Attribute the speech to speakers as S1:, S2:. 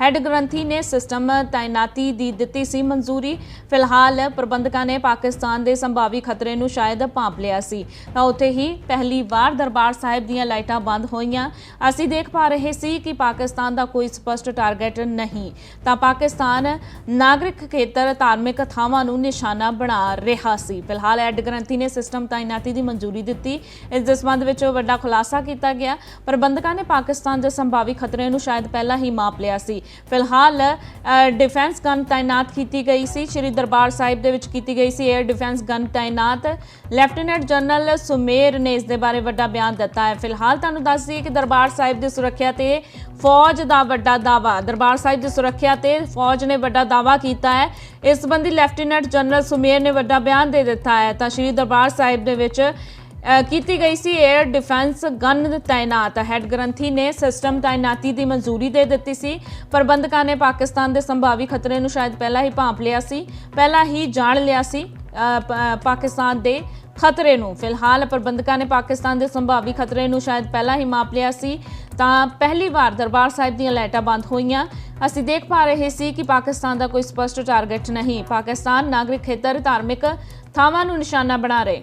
S1: Head granthi ਨੇ system ਤਾਇਨਾਤੀ ਦੀ ਦਿੱਤੀ ਸੀ ਮਨਜ਼ੂਰੀ। ਫਿਲਹਾਲ ਪ੍ਰਬੰਧਕਾਂ ਨੇ ਪਾਕਿਸਤਾਨ ਦੇ ਸੰਭਾਵੀ ਖਤਰੇ ਨੂੰ ਸ਼ਾਇਦ ਭਾਂਪ ਲਿਆ ਸੀ। ਤਾਂ ਉੱਥੇ ਹੀ ਪਹਿਲੀ ਵਾਰ ਦਰਬਾਰ ਸਾਹਿਬ ਦੀਆਂ ਲਾਈਟਾਂ ਬੰਦ ਹੋਈਆਂ। ਅਸੀਂ ਦੇਖ ਪਾ ਰਹੇ ਸੀ ਕਿ ਪਾਕਿਸਤਾਨ ਦਾ ਕੋਈ ਸਪਸ਼ਟ ਟਾਰਗੇਟ ਨਹੀਂ। ਤਾਂ ਪਾਕਿਸਤਾਨ ਨਾਗਰਿਕ ਖੇਤਰ ਧਾਰਮਿਕ ਥਾਵਾਂ ਨੂੰ ਨਿਸ਼ਾਨਾ ਬਣਾ ਰਿਹਾ ਸੀ। ਫਿਲਹਾਲ ਹੈੱਡ ਗ੍ਰੰਥੀ ਨੇ ਸਿਸਟਮ ਤਾਇਨਾਤੀ ਦੀ ਮਨਜ਼ੂਰੀ ਦਿੱਤੀ। ਇਸ ਦੇ ਸੰਬੰਧ ਵਿੱਚ ਵੱਡਾ ਖੁਲਾਸਾ ਕੀਤਾ ਗਿਆ। ਪ੍ਰਬੰਧਕਾਂ ਨੇ ਪਾਕਿਸਤਾਨ ਦੇ ਸੰਭਾਵੀ ਖਤਰੇ ਨੂੰ ਸ਼ਾਇਦ ਪਹਿਲਾਂ ਹੀ ਮਾਪ ਲਿਆ ਸੀ। ਫਿਲਹਾਲ ਡਿਫੈਂਸ ਗਨ ਤਾਇਨਾਤ ਕੀਤੀ ਗਈ ਸੀ। ਸ਼੍ਰੀ ਦਰਬਾਰ ਸਾਹਿਬ ਦੇ ਵਿੱਚ ਕੀਤੀ ਗਈ ਸੀ 에ਅਰ ਡਿਫੈਂਸ ਗਨ ਤਾਇਨਾਤ। ਲੈਫਟੀਨੈਂਟ ਜਨਰਲ ਸੁਮੇਰ ਨੇ ਇਸ ਦੇ ਬਾਰੇ ਵੱਡਾ ਬਿਆਨ ਦਿੱਤਾ ਹੈ। ਫਿਲਹਾਲ ਤੁਹਾਨੂੰ ਦੱਸ ਦਈਏ ਕਿ ਦਰਬਾਰ ਸਾਹਿਬ ਦੀ ਸੁਰੱਖਿਆ ਤੇ ਫੌਜ ਦਾ ਵੱਡਾ ਦਾਵਾ ਦਰਬਾਰ ਸਾਹਿਬ ਦੀ ਸੁਰੱਖਿਆ ਤੇ ਫੌਜ ਨੇ ਵੱਡਾ ਦਾਵਾ ਕੀਤਾ ਹੈ। ਇਸ ਸੰਬੰਧੀ ਲੈਫਟੀਨੈਂਟ ਜਨਰਲ ਸੁਮੇਰ ਨੇ ਵੱਡਾ ਬਿਆਨ ਦੇ ਦਿੱਤਾ ਹੈ। ਤਾਂ ਸ਼੍ਰੀ ਦਰਬਾਰ ਸਾਹਿਬ ਦੇ ਵਿੱਚ ਕੀਤੀ ਗਈ ਸੀ 에ਅਰ ਡਿਫੈਂਸ ਗਨ ਤਾਇਨਾਤ। ਹੈੱਡ ਗ੍ਰੰਥੀ ਨੇ ਸਿਸਟਮ ਤਾਇਨਾਤੀ ਦੀ ਮਨਜ਼ੂਰੀ ਦੇ ਦਿੱਤੀ ਸੀ। ਪ੍ਰਬੰਧਕਾਂ ਨੇ ਪਾਕਿਸਤਾਨ ਦੇ ਸੰਭਾਵੀ ਖਤਰੇ ਨੂੰ ਸ਼ਾਇਦ ਪਹਿਲਾਂ ਹੀ ਭਾਂਪ ਲਿਆ ਸੀ, ਪਹਿਲਾਂ ਹੀ ਜਾਣ ਲਿਆ ਸੀ ਪਾਕਿਸਤਾਨ ਦੇ ਖਤਰੇ ਨੂੰ। ਫਿਲਹਾਲ ਪ੍ਰਬੰਧਕਾਂ ਨੇ ਪਾਕਿਸਤਾਨ ਦੇ ਸੰਭਾਵੀ ਖਤਰੇ ਨੂੰ ਸ਼ਾਇਦ ਪਹਿਲਾਂ ਹੀ ਮਾਪ ਲਿਆ ਸੀ। ਤਾਂ ਪਹਿਲੀ ਵਾਰ ਦਰਬਾਰ ਸਾਹਿਬ ਦੀਆਂ ਲਾਈਟਾਂ ਬੰਦ ਹੋਈਆਂ। ਅਸੀਂ ਦੇਖ ਪਾ ਰਹੇ ਸੀ ਕਿ ਪਾਕਿਸਤਾਨ ਦਾ ਕੋਈ ਸਪਸ਼ਟ ਟਾਰਗੇਟ ਨਹੀਂ। ਪਾਕਿਸਤਾਨ ਨਾਗਰਿਕ ਖੇਤਰ ਧਾਰਮਿਕ ਥਾਵਾਂ ਨੂੰ ਨਿਸ਼ਾਨਾ ਬਣਾ ਰਹੇ